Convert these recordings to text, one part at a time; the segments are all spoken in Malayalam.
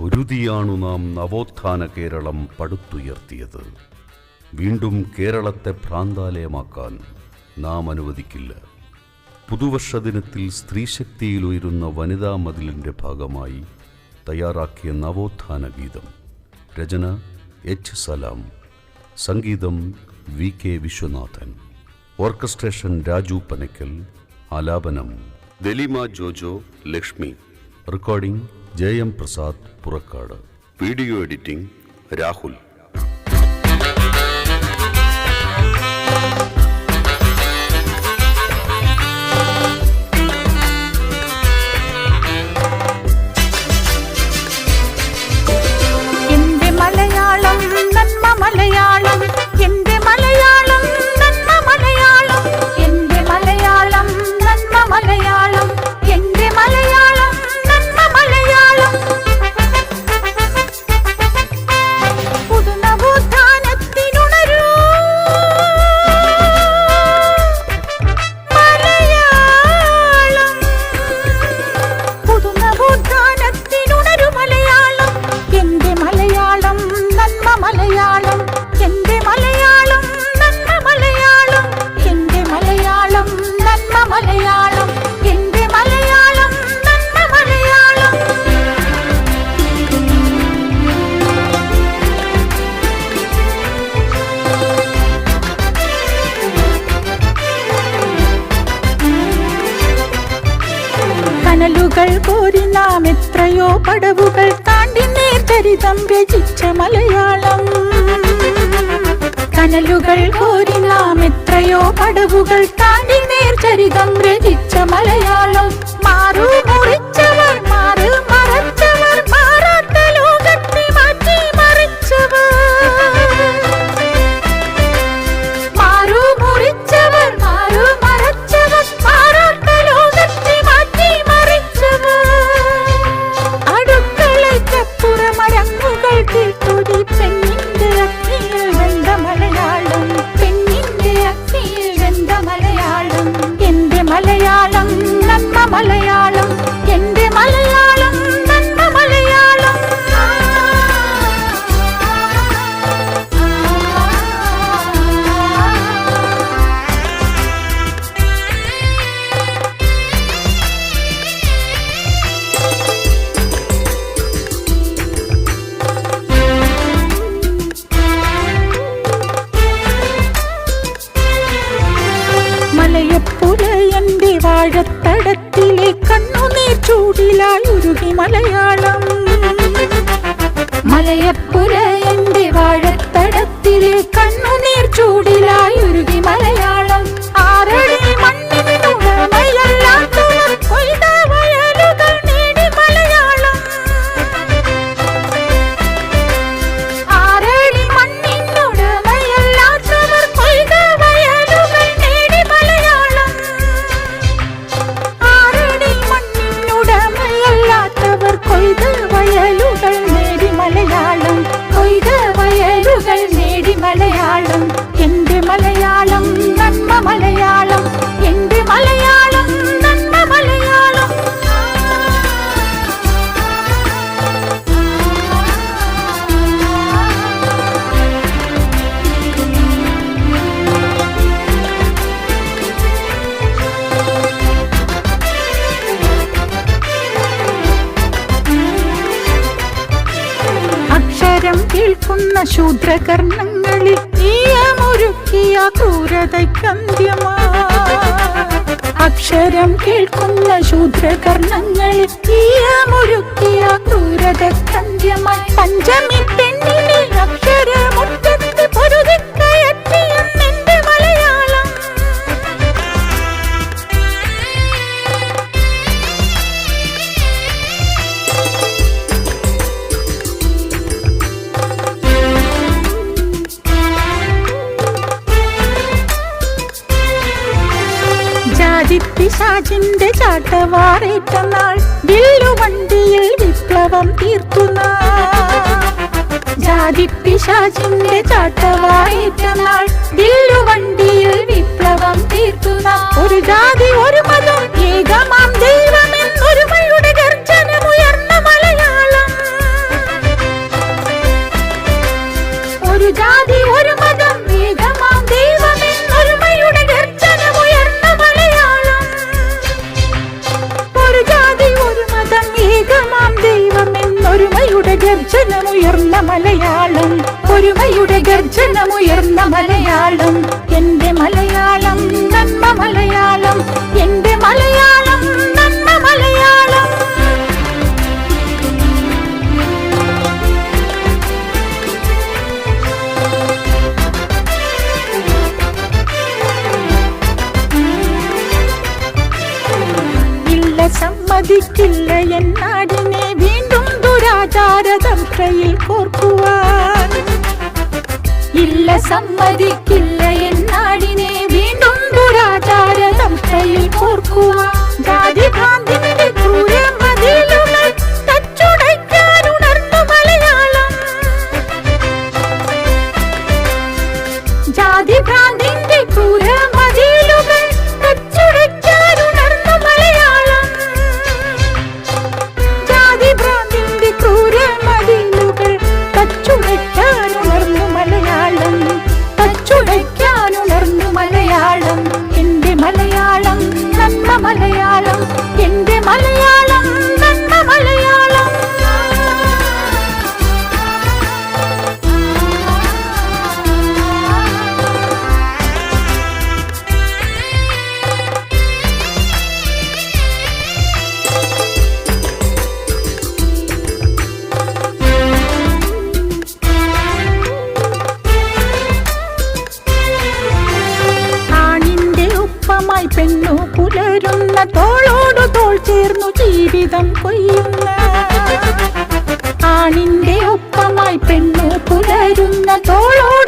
ഒരുതിയാണു നാം നവോത്ഥാന കേരളം പടുത്തുയർത്തിയത്. വീണ്ടും കേരളത്തെ ഭ്രാന്താലയമാക്കാൻ നാം അനുവദിക്കില്ല. പുതുവർഷ ദിനത്തിൽ സ്ത്രീശക്തിയിൽ ഉയരുന്ന വനിതാ മതിലിന്റെ ഭാഗമായി തയ്യാറാക്കിയ നവോത്ഥാന ഗീതം. രചന എച്ച് സലാം. സംഗീതം V K Viswanathan. Orchestration Raju Panakkal. ആലാപനം Dalima Jojo Lakshmi. Recording J M Prasad Purakkad. Video editing Rahul. കനലുകൾ കോരി നാം എത്രയോ പടവുകൾ താണ്ടി നേർചരിതം രചിച്ച മലയാളം. കനലുകൾ കോരി നാം എത്രയോ പടവുകൾ താണ്ടി നേർചരിതം രചിച്ച മലയാളം. മലയാളം. മലയപ്പുര എന്റെ വാഴത്തടത്തിലെ കണ്ണുനീർ ചൂടിലായി മലയാളം. ആറടി മണ്ണിനുടമയല്ലാത്തവർ മലയാളം എന്റെ മലയാളം നല്ല മലയാളം. അക്ഷരം കേൾക്കുന്ന ശൂദ്രകർണങ്ങളിൽ ഈയമൊരുക്കിയ ക്രൂരതയ്ക്കന്ത്യമാ അക്ഷരം കേൾക്കുന്ന ശൂദ്രകർണങ്ങളിൽ ഈയമൊരുക്കിയ ക്രൂരതയ്ക്കന്ത്യമായി പഞ്ചമി പെണ്ണിനെ അക്ഷരമുറ്റത്ത് പൊരുതിക്കയറ്റിയെന്നെന്റെ ജാതിപ്പിശാചിന്റെ ചാട്ടവാറേറ്റ നാൾ വില്ലുവണ്ടിയിൽ വിപ്ലവം തീർത്തുന്ന ജാതിപ്പിശാചിന്റെ ചാട്ടവാറേറ്റ നാൾ വില്ലുവണ്ടിയിൽ വിപ്ലവം തീർത്തുന്ന ഒരു ജാതി ഒരു മതം ഏകമാം ദൈവമെന്നൊരുമയുടെ ഗർജനമുയർന്ന മലയാളം ഒരുമയുടെ ഗർജനമുയർന്ന മലയാളം. എന്റെ മലയാളം നന്മ മലയാളം എന്റെ മലയാളം സമ്മതിക്കില്ല വീണ്ടും தலையில் கோர்க்குவார் இல்ல சம்மதிக்கில்ல என் நாடினே மீண்டும் துராதார தம் கையில் கோர்க்குவார் ജീവിതം കൊയ്യുന്ന ആണിന്റെ ഒപ്പമായി പെണ്ണു പുലരുന്ന തോളോട്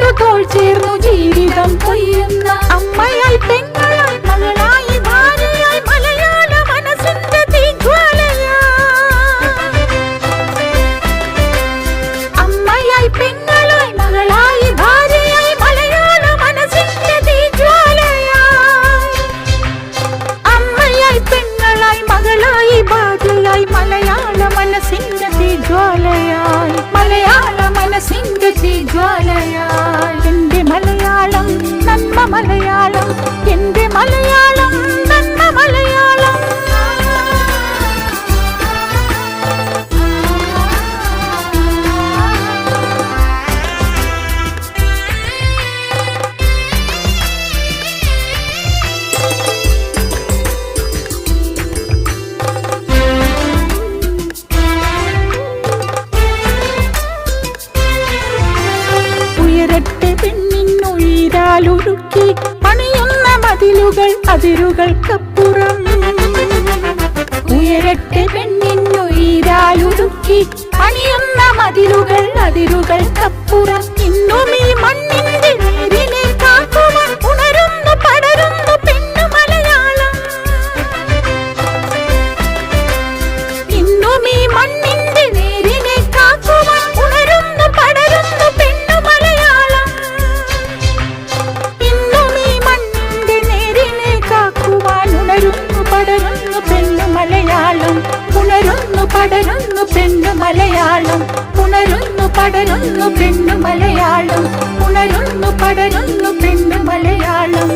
പെണ്ണിനുയിരാലുരുക്കി പണിയുന്ന മതിലുകൾ അതിരുകൾക്കപ്പുറം. ഉയരട്ടെ പെണ്ണിനുയിരാലുരുക്കി പണിയുന്ന മതിലുകൾ അതിരുകൾക്കപ്പുറം. ഇന്നും ഈ മണ്ണിന്റെ പടരുന്നു പെണ്ണു മലയാളം ഉണരുന്നു പടരുന്നു പെണ്ണു മലയാളം